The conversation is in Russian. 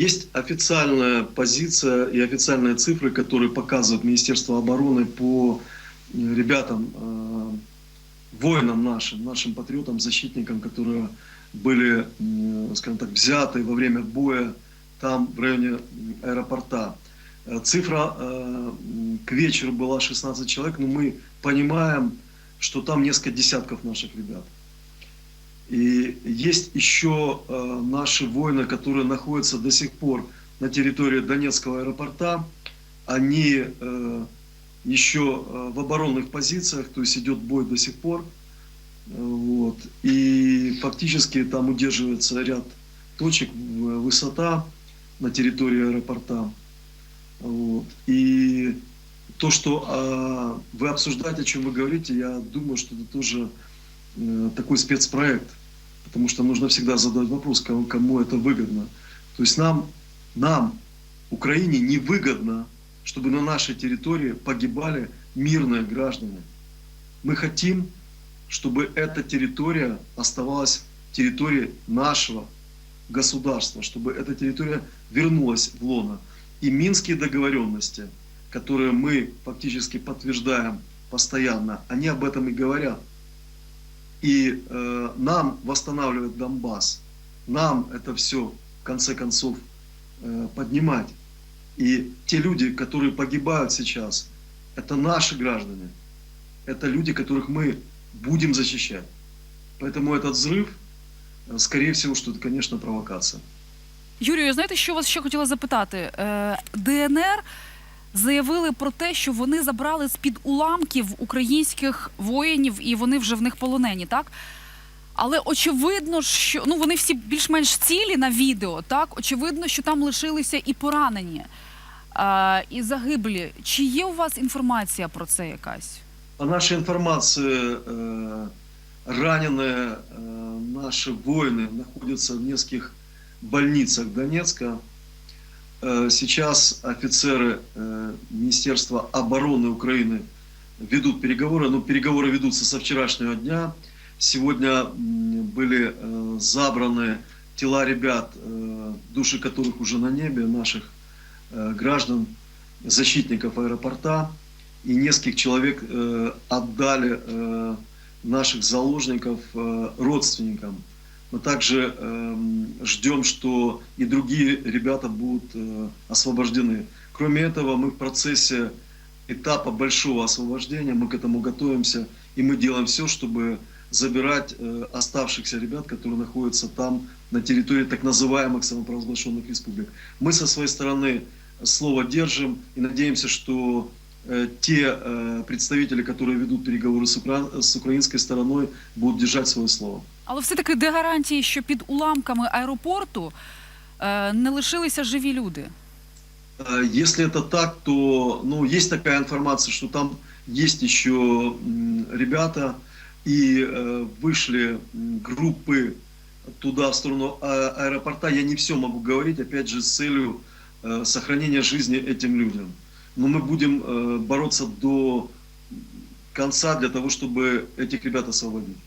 Есть официальная позиция и официальные цифры, которые показывает Министерство обороны по э, ребятам, э, воинам нашим, нашим патриотам, защитникам, которые были, скажем так, взяты во время боя там, в районе аэропорта. Э, Цифра к вечеру была 16 человек, но мы понимаем, что там несколько десятков наших ребят. И есть еще э, наши воины, которые находятся до сих пор на территории Донецкого аэропорта. Они э, еще э, в оборонных позициях, то есть идет бой до сих пор. Вот. И фактически там удерживается ряд точек, высота на территории аэропорта. Вот. И то, что а, вы обсуждаете, о чем вы говорите, я думаю, что это тоже такой спецпроект, потому что нужно всегда задать вопрос, кому, кому это выгодно. То есть нам, нам, Украине, невыгодно, чтобы на нашей территории погибали мирные граждане. Мы хотим, чтобы эта территория оставалась территорией нашего государства, чтобы эта территория вернулась в лоно. И минские договоренности, которые мы фактически подтверждаем постоянно, они об этом и говорят. И э, нам восстанавливать Донбасс, нам это все в конце концов э, поднимать. И те люди, которые погибают сейчас, это наши граждане, это люди, которых мы будем защищать. Поэтому этот взрыв, э, скорее всего, что это, конечно, провокация. Юрію, знаєте, що вас ще хотіла запитати? Е, ДНР заявили про те, що вони забрали з-під уламків українських воїнів і вони вже в них полонені, так? Але очевидно, що ну вони всі більш-менш цілі на відео, так? Очевидно, що там лишилися і поранені, е, і загиблі. Чи є у вас інформація про це якась? По нашей информации, э, раненые э, наши воины находятся в нескольких больницах Донецка. Э, Сейчас офицеры э, Министерства обороны Украины ведут переговоры, но переговоры ведутся со вчерашнего дня. Сегодня были э, забраны тела ребят, души которых уже на небе, наших граждан, защитников аэропорта и нескольких человек отдали наших заложников родственникам. Мы также эм, ждем, что и другие ребята будут э, освобождены. Кроме этого, мы в процессе этапа большого освобождения, мы к этому готовимся, и мы делаем все, чтобы забирать э, оставшихся ребят, которые находятся там, на территории так называемых самопровозглашенных республик. Мы со своей стороны слово держим и надеемся, что э, те э, представители, которые ведут переговоры с украинской стороной, будут держать свое слово. Але все-таки де гарантії, що під уламками аеропорту е, не лишилися живі люди? Э, Если это так, то ну, есть такая информация, что там есть еще м, ребята, и э, вышли м, группы туда, в сторону а- аэропорта. Я не все могу говорить, опять же, с целью э, сохранения жизни этим людям. Но мы будем э, бороться до конца для того, чтобы этих ребят освободить.